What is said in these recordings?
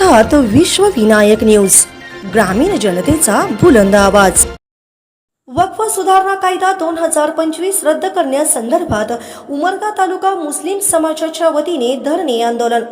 आहात विश्व विनायक न्यूज. ग्रामीण जनतेचा बुलंद आवाज. वक्फ सुधारणा कायदा दोन हजार पंचवीस रद्द करण्यासंदर्भात उमरगा तालुका मुस्लिम समाजाच्या वतीने धरणे आंदोलन.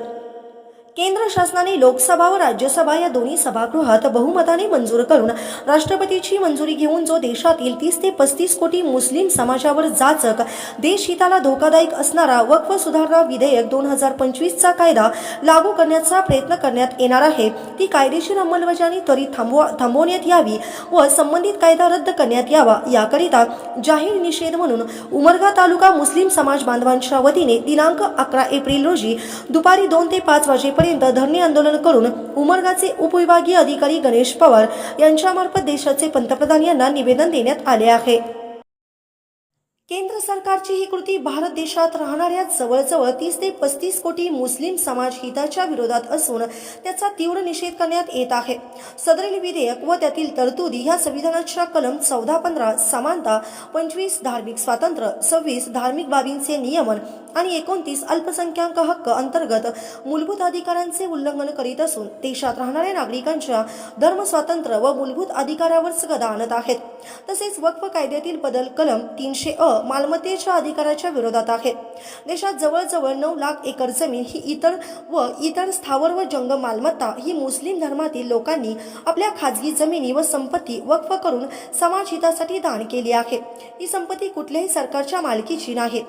केंद्र शासनाने लोकसभा व राज्यसभा या दोन्ही सभागृहात बहुमताने मंजूर करून राष्ट्रपतीची मंजुरी घेऊन जो देशातील तीस ते पस्तीस कोटी मुस्लिम समाजावर जाचक देशहिताला धोकादायक असणारा वक्फ सुधारणा विधेयक दोन हजार पंचवीसचा कायदा लागू करण्याचा प्रयत्न करण्यात येणार आहे. ती कायदेशीर अंमलबजावणी त्वरित थांबवा थांबवण्यात यावी व संबंधित कायदा रद्द करण्यात यावा. याकरिता जाहीर निषेध म्हणून उमरगा तालुका मुस्लिम समाज बांधवांच्या वतीने दिनांक अकरा एप्रिल रोजी दुपारी दोन ते पाच वाजेपर्यंत धरणे आंदोलन करून उमरगाचे उपविभागीय अधिकारी गणेश पवार यांच्यामार्फत देशाचे पंतप्रधान यांना निवेदन देण्यात आले आहे. केंद्र सरकारची ही कृती भारत देशात राहणाऱ्या जवळजवळ तीस ते पस्तीस कोटी मुस्लिम समाज हिताच्या विरोधात असून त्याचा तीव्र निषेध करण्यात येत आहे. सदरील विधेयक व त्यातील तरतुदी ह्या संविधानाच्या कलम चौदा पंधरा समानता पंचवीस धार्मिक स्वातंत्र्य सव्वीस धार्मिक बाबींचे नियमन आणि एकोणतीस अल्पसंख्याक हक्क अंतर्गत मूलभूत अधिकारांचे उल्लंघन करीत असून देशात राहणाऱ्या नागरिकांच्या धर्म स्वातंत्र्य व मूलभूत अधिकारावर गदा आणत आहेत. तसेच वक्फ कायद्यातील बदल कलम तीनशे अ मालमत्तेच्या अधिकाराच्या विरोधात आहे. देशात जवळजवळ नऊ लाख एकर जमीन ही इतर व इतर स्थावर व जंग मालमत्ता ही मुस्लिम धर्मातील लोकांनी आपल्या खाजगी जमिनी व संपत्ती वक्फ करून समाज हितासाठी दान केली आहे. ही संपत्ती कुठल्याही सरकारच्या मालकीची नाही.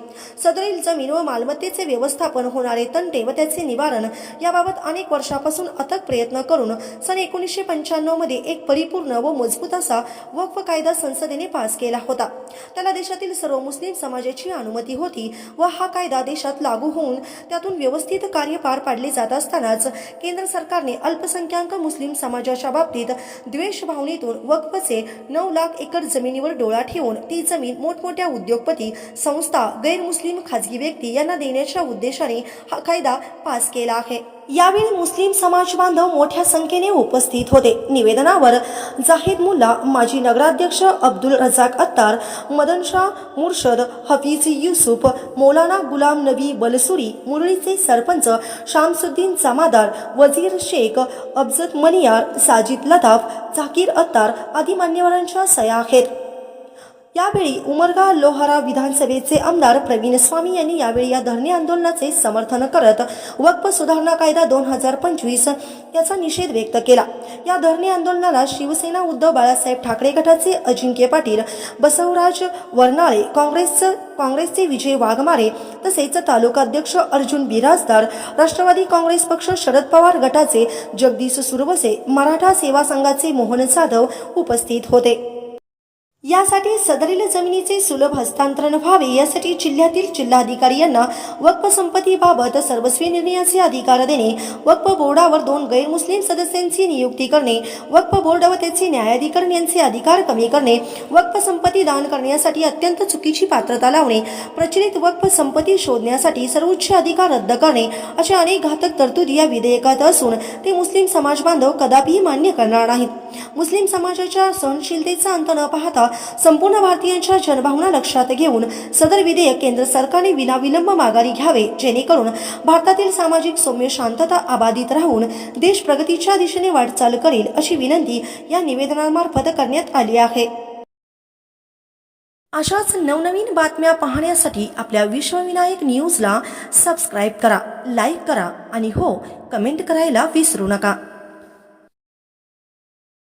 सदरील जमीन व मालमत्तेचे व्यवस्थापन होणारे तंटे व त्याचे निवारण याबाबत अनेक वर्षापासून अथक प्रयत्न करून सन एकोणीसशे पंच्याण्णवमध्ये एक परिपूर्ण व मजबूत असा वक्फ कायदा संसदेने पास केला होता. त्याला देशातील सर्व मुस्लिम समाजाची अनुमती होती व हा कायदा देशात लागू होऊन त्यातून व्यवस्थित कार्य पार पाडले जात असतानाच केंद्र सरकारने अल्पसंख्याक मुस्लिम समाजाच्या बाबतीत द्वेष भावनेतून वक्फचे नऊ लाख एकर जमिनीवर डोळा ठेवून ती जमीन मोठमोठ्या उद्योगपती संस्था गैरमुस्लिम खाजगी व्यक्ती यांना देण्याच्या उद्देशाने हा कायदा पास केला आहे. यावेळी मुस्लिम समाज बांधव मोठ्या संख्येने उपस्थित होते. निवेदनावर जाहीद मुल्ला माजी नगराध्यक्ष अब्दुल रजाक अत्तार मदन शाह मुर्शद हफीज युसुफ मौलाना गुलाम नबी बलसुरी मुरळीचे सरपंच शामसुद्दीन जमादार वजीर शेख अफजत मनियार साजिद लताफ झाकीर अत्तार आदी मान्यवरांच्या सया आहेत. यावेळी उमरगा लोहारा विधानसभेचे आमदार प्रवीण स्वामी यांनी यावेळी या धरणे आंदोलनाचे समर्थन करत वक्फ सुधारणा कायदा दोन हजार पंचवीस याचा निषेध व्यक्त केला. या धरणे आंदोलनाला शिवसेना उद्धव बाळासाहेब ठाकरे गटाचे अजिंक्य पाटील बसवराज वर्नाळे काँग्रेसचं काँग्रेसचे विजय वाघमारे तसेच तालुकाध्यक्ष अर्जुन बिराजदार राष्ट्रवादी काँग्रेस पक्ष शरद पवार गटाचे जगदीश सुरवसे मराठा सेवा संघाचे मोहन जाधव उपस्थित होते. यासाठी सदरील जमिनीचे सुलभ हस्तांतरण व्हावे यासाठी जिल्ह्यातील जिल्हाधिकारी यांना वक्फ संपत्तीबाबत सर्वस्वी निर्णयाचे अधिकार देणे वक्फ बोर्डावर दोन गैरमुस्लिम सदस्यांची नियुक्ती करणे वक्फ बोर्ड व त्याचे न्यायाधिकरण यांचे अधिकार कमी करणे वक्फ संपत्ती दान करण्यासाठी अत्यंत चुकीची पात्रता लावणे प्रचलित वक्फ संपत्ती शोधण्यासाठी सर्वोच्च अधिकार रद्द करणे अशा अनेक घातक तरतुदी या विधेयकात असून ते मुस्लिम समाज बांधव कदापिही मान्य करणार नाहीत. मुस्लिम समाजाच्या सहनशीलतेचा अंत न पाहता संपूर्ण भारतीयांच्या जनभावना लक्षात घेऊन सदर विधेयक केंद्र सरकारने विनाविलंब माघारी घ्यावे जेणेकरून भारतातील सामाजिक सौम्य शांतता अबाधित राहून देश प्रगतीच्या दिशेने वाटचाल करेल अशी विनंती या निवेदनामार्फत करण्यात आली आहे. अशाच नवनवीन बातम्या पाहण्यासाठी आपल्या विश्वविनायक न्यूजला सबस्क्राईब करा लाईक करा आणि हो कमेंट करायला विसरू नका.